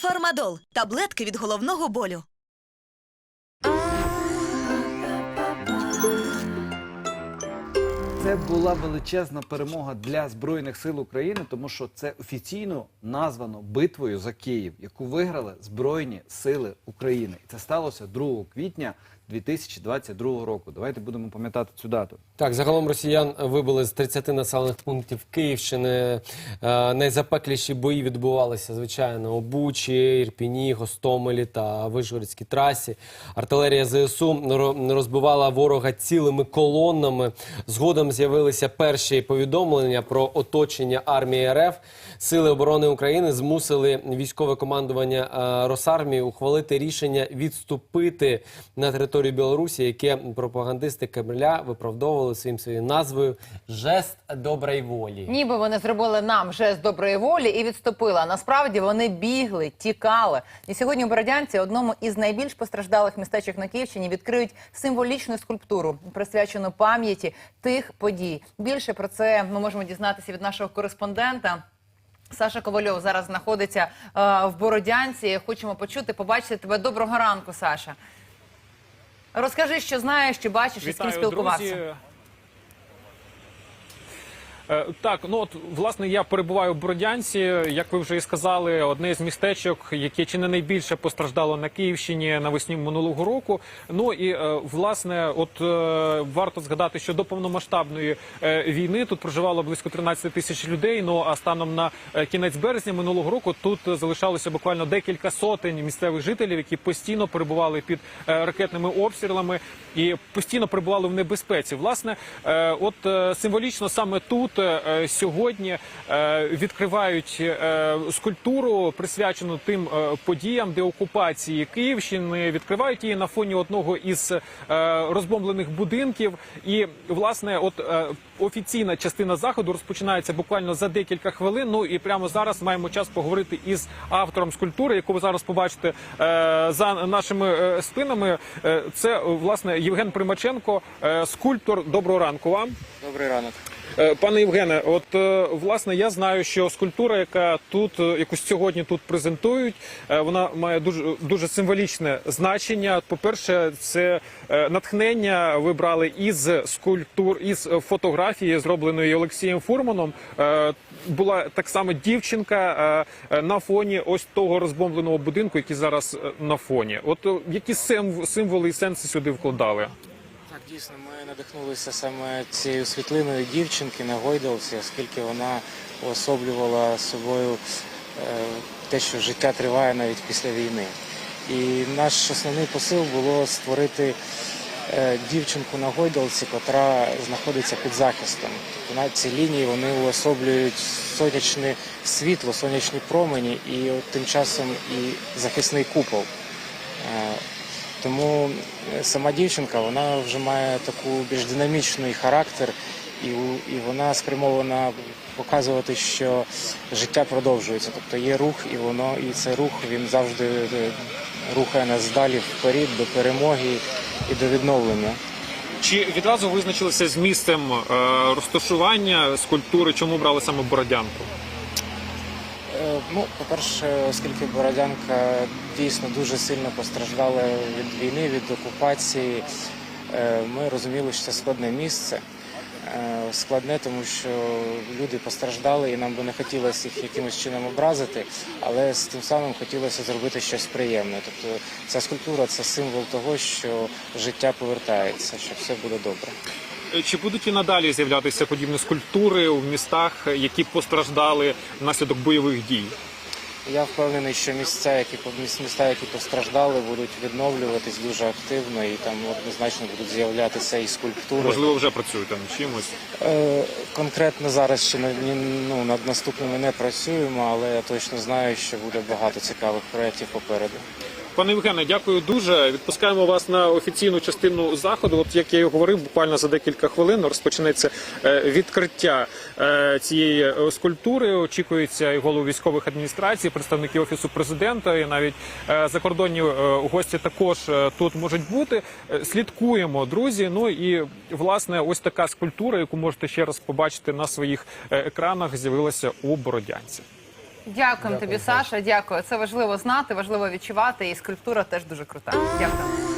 Фармадол таблетки від головного болю. Це була величезна перемога для збройних сил України, тому що це офіційно названо битвою за Київ, яку виграли Збройні Сили України. Це сталося 2 квітня 2022 року. Давайте будемо пам'ятати цю дату. Так, загалом росіян вибили з 30 населених пунктів Київщини. Е, Найзапекліші бої відбувалися, звичайно, у Бучі, Ірпіні, Гостомелі та Вишгородській трасі. Артилерія ЗСУ розбивала ворога цілими колонами. Згодом з'явилися перші повідомлення про оточення армії РФ. Сили оборони України змусили військове командування е, Росармії ухвалити рішення відступити на територію Білорусі, яке пропагандисти Кремля виправдовували своїм своєю назвою Жест доброї волі. Ніби вони зробили нам жест доброї волі і відступили. А насправді вони бігли, тікали. І сьогодні у Бородянці, одному із найбільш постраждалих містечок на Київщині, відкриють символічну скульптуру, присвячену пам'яті тих подій. Більше про це ми можемо дізнатися від нашого кореспондента. Саша Ковальов зараз знаходиться е, в Бородянці. Хочемо почути, побачити тебе. Доброго ранку, Саша. Розкажи, що знаєш, що бачиш і з ким спілкувався. друзі. Е, Так, ну от власне я перебуваю в Бродянці. Як ви вже і сказали, одне з містечок, яке чи не найбільше постраждало на Київщині навесні минулого року. Ну і е, власне, от е, варто згадати, що до повномасштабної війни тут проживало близько 13 тисяч людей. Ну а станом на кінець березня минулого року тут залишалося буквально декілька сотень місцевих жителів, які постійно перебували під ракетними обстрілами і постійно перебували в небезпеці. Власне, от символічно саме тут е, сьогодні е, відкривають е, скульптуру, присвячену тим подіям деокупації Київщини. Відкривають її на фоні одного із розбомблених будинків. І власне, от офіційна частина заходу розпочинається буквально за декілька хвилин. Ну і прямо зараз маємо час поговорити із автором скульптури, яку ви зараз побачите за нашими спинами. Це власне Євген Примаченко, скульптор. Доброго ранку вам. Добрий ранок. Е, Пане Євгене, от е, власне я знаю, що скульптура, яка тут е, яку сьогодні тут презентують, вона має дуже дуже символічне значення. По-перше, це е, натхнення ви брали із скульптур, із фотографії, зробленої Олексієм Фурманом. Була так само дівчинка на фоні ось того розбомбленого будинку, який зараз на фоні. От які сим- символи і сенси сюди вкладали? Так, дійсно, ми надихнулися саме цією світлиною дівчинки на гойдалці, оскільки вона уособлювала собою е, те, що життя триває навіть після війни. І наш основний посил було створити е, дівчинку на гойдалці, котра знаходиться під захистом. На ці лінії вони уособлюють сонячне світло, сонячні промені і от тим часом і захисний купол. Тому е, сама дівчинка вона вже має таку більш динамічний характер, і, і вона спрямована показувати, що життя продовжується. Тобто є рух, і воно і цей рух він завжди е, рухає нас далі вперед до перемоги і до відновлення. Чи відразу визначилися з місцем е, розташування скульптури, чому брали саме Бородянку? Ну, по-перше, оскільки Бородянка дійсно дуже сильно постраждала від війни, від окупації, е, ми розуміли, що це складне місце. Е, Складне, тому що люди постраждали, і нам би не хотілося їх якимось чином образити, але з тим самим хотілося зробити щось приємне. Тобто ця скульптура це символ того, що життя повертається, що все буде добре. Чи будуть і надалі з'являтися подібні скульптури в містах, які постраждали внаслідок бойових дій? Я впевнений, що місця, які міста, які постраждали, будуть відновлюватись дуже активно, і там однозначно будуть з'являтися і скульптури. Можливо, вже працюєте над чимось. Е, Конкретно зараз ще ну, над наступними не працюємо, але я точно знаю, що буде багато цікавих проєктів попереду. Пане Євгене, дякую дуже. Відпускаємо вас на офіційну частину заходу. От як я і говорив, буквально за декілька хвилин розпочнеться е, відкриття е, цієї скульптури. Очікується і голову військових адміністрацій, представники офісу президента, і навіть е, закордонні гості також тут можуть бути. Слідкуємо, друзі. Ну і власне, ось така скульптура, яку можете ще раз побачити на своїх екранах, з'явилася у Бородянці. Дякуємо тобі, Саша. Дякую. Це важливо знати, важливо відчувати. І скульптура теж дуже крута. Дякую.